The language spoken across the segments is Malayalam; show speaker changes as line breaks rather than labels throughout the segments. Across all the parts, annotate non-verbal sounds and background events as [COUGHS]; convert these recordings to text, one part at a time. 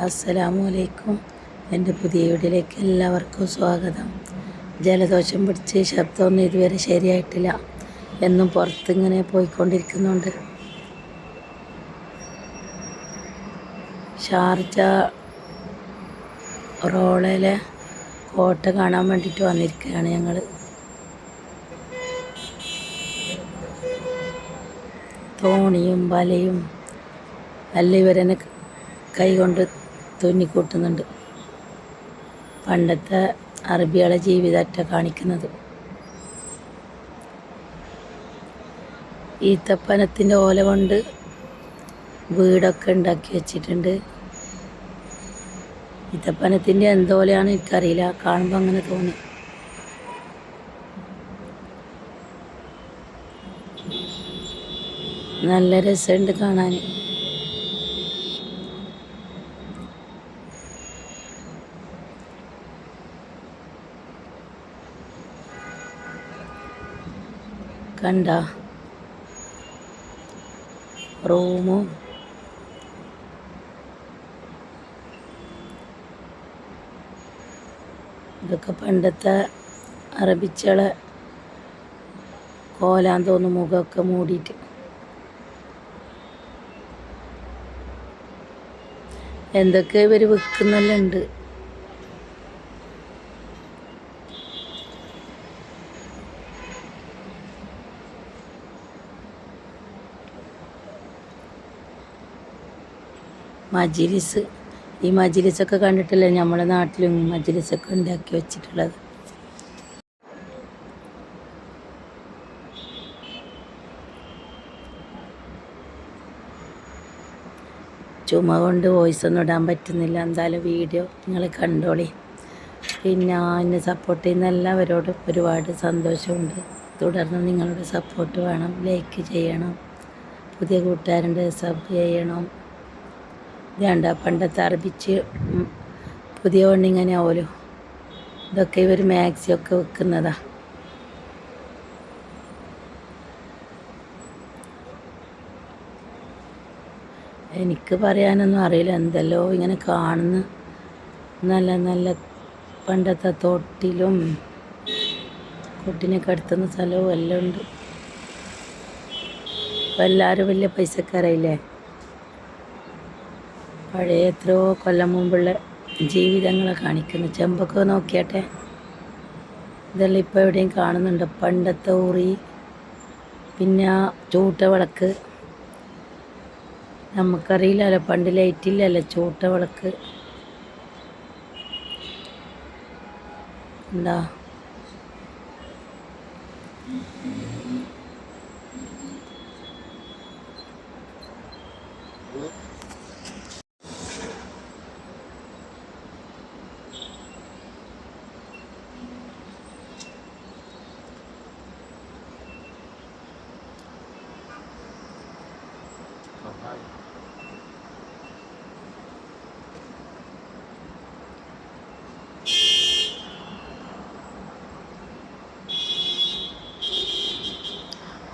അസ്സലാമു അലൈക്കും എന്റെ പുതിയ വീട്ടിലേക്ക് എല്ലാവർക്കും സ്വാഗതം. ജലദോഷം പിടിച്ച് ശബ്ദമൊന്നും ഇതുവരെ ശരിയായിട്ടില്ല. എന്നും പുറത്തിങ്ങനെ പോയിക്കൊണ്ടിരിക്കുന്നുണ്ട്. ഷാർജ റോളയിലെ കോട്ട കാണാൻ വേണ്ടിയിട്ട് വന്നിരിക്കുകയാണ് ഞങ്ങൾ തോണിയും വലയും അല്ല ഇവരെന്നെ കൈകൊണ്ട് തുന്നിക്കൂട്ടുന്നുണ്ട് പണ്ടത്തെ അറബികളെ ജീവിതമറ്റ കാണിക്കുന്നത്. ഈത്തപ്പനത്തിന്റെ ഓല കൊണ്ട് വീടൊക്കെ ഉണ്ടാക്കി വെച്ചിട്ടുണ്ട്. ഈത്തപ്പനത്തിന്റെ എന്തോലെയാണ് എനിക്കറിയില്ല. കാണുമ്പോൾ അങ്ങനെ തോന്നി. നല്ല രസമുണ്ട് കാണാൻ. കണ്ട റൂമും ഇതൊക്കെ പണ്ടത്തെ അറബിച്ചളെ കോലാൻ തോന്നും മുഖമൊക്കെ മൂടിയിട്ട്. എന്തൊക്കെ ഇവർ വിൽക്കുന്നെല്ലാം ഉണ്ട്. മജിലിസ്. ഈ മജിലിസൊക്കെ കണ്ടിട്ടല്ലേ? നമ്മുടെ നാട്ടിലും മജിലിസൊക്കെ ഉണ്ടാക്കി വെച്ചിട്ടുള്ളത്. ചുമ കൊണ്ട് വോയിസ് ഒന്നും ഇടാൻ പറ്റുന്നില്ല. എന്തായാലും വീഡിയോ നിങ്ങൾ കണ്ടോളി. പിന്നെ എന്നെ സപ്പോർട്ട് ചെയ്യുന്ന എല്ലാവരോടും ഒരുപാട് സന്തോഷമുണ്ട്. തുടർന്ന് നിങ്ങളുടെ സപ്പോർട്ട് വേണം ലൈക്ക് ചെയ്യണം. പുതിയ കൂട്ടുകാരുണ്ട് സബ് ചെയ്യണം. ഇതാണ്ട പണ്ടത്തെ അറബിച്ച് പുതിയ വണ്ണിങ്ങനെ ആവുമല്ലോ ഇതൊക്കെ ഇവർ മാക്സിയൊക്കെ വെക്കുന്നതാ. എനിക്ക് പറയാനൊന്നും അറിയില്ല എന്തല്ലോ ഇങ്ങനെ കാണുന്നു. നല്ല നല്ല പണ്ടത്തെ തോട്ടിലും കുട്ടിനെ കടത്തുന്ന സ്ഥലവും എല്ലാം ഉണ്ട്. എല്ലാവരും വലിയ പൈസക്കാരായില്ലേ? പഴയ എത്രയോ കൊല്ലം മുമ്പുള്ള ജീവിതങ്ങളെ കാണിക്കുന്നു. ചെമ്പൊക്കെ നോക്കിയാട്ടെ. ഇതെല്ലാം ഇപ്പോൾ എവിടെയും കാണുന്നുണ്ട്. പണ്ടത്തെ ഊറി പിന്നെ ആ ചൂട്ട വിളക്ക്. നമുക്കറിയില്ലല്ലോ പണ്ട് ലൈറ്റില്ലല്ലോ ചൂട്ട വിളക്ക്. എന്താ?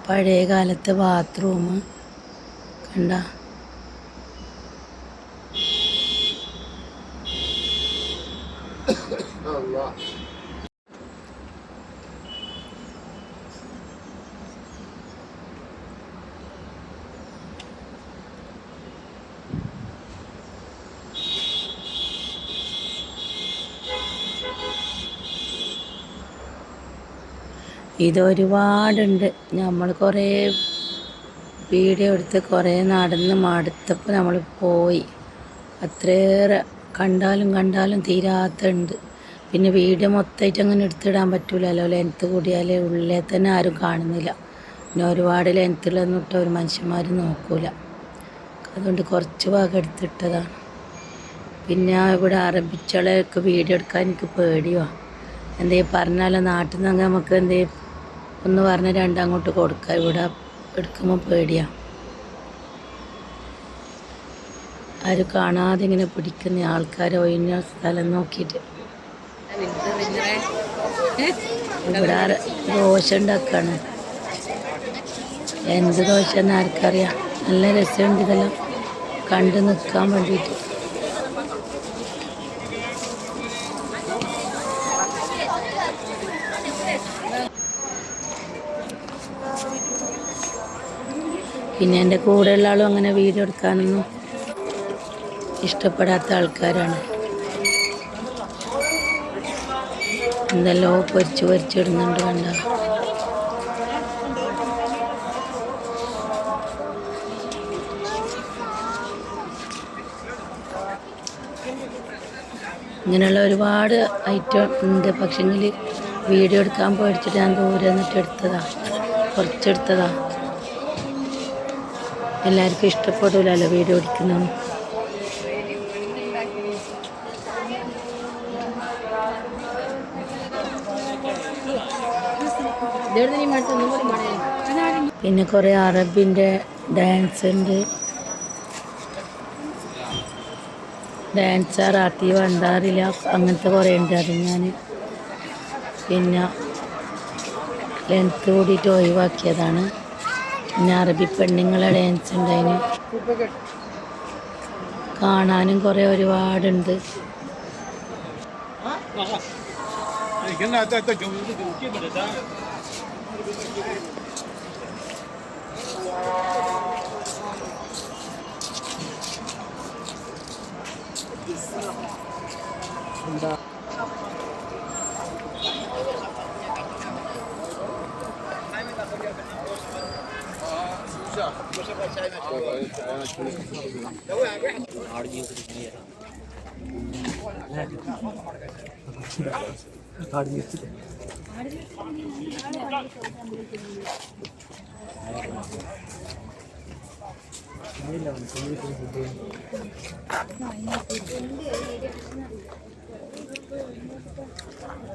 പഴയ കാലത്തെ ബാത്റൂം കണ്ട? [COUGHS] ഇതൊരുപാടുണ്ട്. നമ്മൾ കുറേ വീഡിയോ എടുത്ത് കുറേ നടന്ന് മടുത്തപ്പോൾ നമ്മൾ പോയി. അത്രയേറെ കണ്ടാലും കണ്ടാലും തീരാത്തുണ്ട്. പിന്നെ വീഡിയോ മൊത്തമായിട്ട് അങ്ങനെ എടുത്തിടാൻ പറ്റില്ലല്ലോ ലെങ്ത്ത് കൂടിയാലേ ഉള്ളിൽ തന്നെ ആരും കാണുന്നില്ല. പിന്നെ ഒരുപാട് ലെങ്ത്തിലൊന്നും ഇട്ട ഒരു മനുഷ്യന്മാർ നോക്കൂല. അതുകൊണ്ട് കുറച്ച് ഭാഗം എടുത്തിട്ടതാണ്. പിന്നെ ഇവിടെ അറബിച്ചളൊക്കെ വീഡിയോ എടുക്കാൻ എനിക്ക് പേടിയോ. എന്തേ പറഞ്ഞാലോ നാട്ടിൽ നിന്ന് നമുക്ക് എന്തേലും ഒന്ന് പറഞ്ഞ് രണ്ട് അങ്ങോട്ട് കൊടുക്കുക. ഇവിടെ എടുക്കുമ്പോൾ പേടിയാണ് ആരും കാണാതെ ഇങ്ങനെ പിടിക്കുന്ന ആൾക്കാർ ഒഴിഞ്ഞ സ്ഥലം നോക്കിയിട്ട്. ഇവിടെ ദോശ ഉണ്ടാക്കാണ്. എന്ത് ദോശ എന്ന് ആർക്കറിയാം. നല്ല രസമുണ്ട് ഇതെല്ലാം. കണ്ടു നിൽക്കാൻ വേണ്ടിയിട്ട്. പിന്നെ എന്റെ കൂടെയുള്ള ആളും അങ്ങനെ വീഡിയോ എടുക്കാനൊന്നും ഇഷ്ടപ്പെടാത്ത ആൾക്കാരാണ്. എന്തെല്ലോ പൊരിച്ച് പൊരിച്ചിടുന്നുണ്ട് കണ്ട? ഇങ്ങനെയുള്ള ഒരുപാട് ഐറ്റം ഉണ്ട്. പക്ഷെങ്കിൽ വീഡിയോ എടുക്കാൻ പേടിച്ചിട്ട് ഞാൻ ദൂരെ നിന്നിട്ട് എടുത്തതാണ് കുറച്ചെടുത്തതാ. എല്ലാവർക്കും ഇഷ്ടപ്പെടില്ലല്ലോ വീഡിയോ എടുക്കുന്നത്. പിന്നെ കുറേ അറബിന്റെ ഡാൻസ് ഉണ്ട്. ഡാൻസർ ആക്റ്റീവ് വണ്ടാറില്ല അങ്ങനത്തെ കുറേ ഉണ്ട് അത് ഞാൻ പിന്നെ ലെങ്ത് കൂടിയിട്ട് ഒഴിവാക്കിയതാണ്. പിന്നെ അറബി പെണ്ണുങ്ങളെ ഡാൻസ് ഉണ്ടായിന്. കാണാനും കുറെ ഒരുപാടുണ്ട്. എന്താ?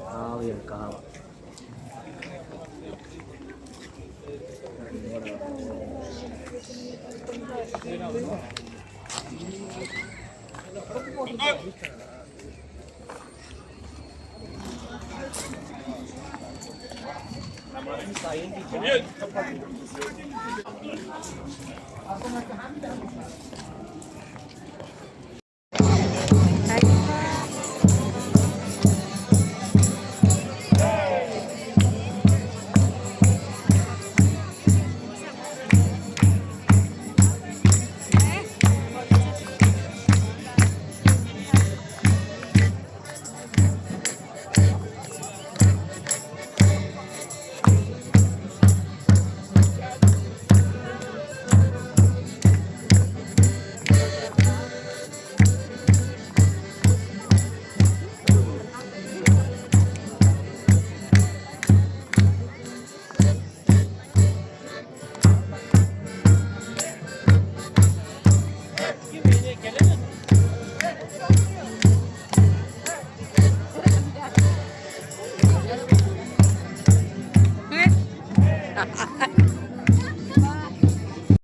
കാവ്യം കാവ Aku nak ambil.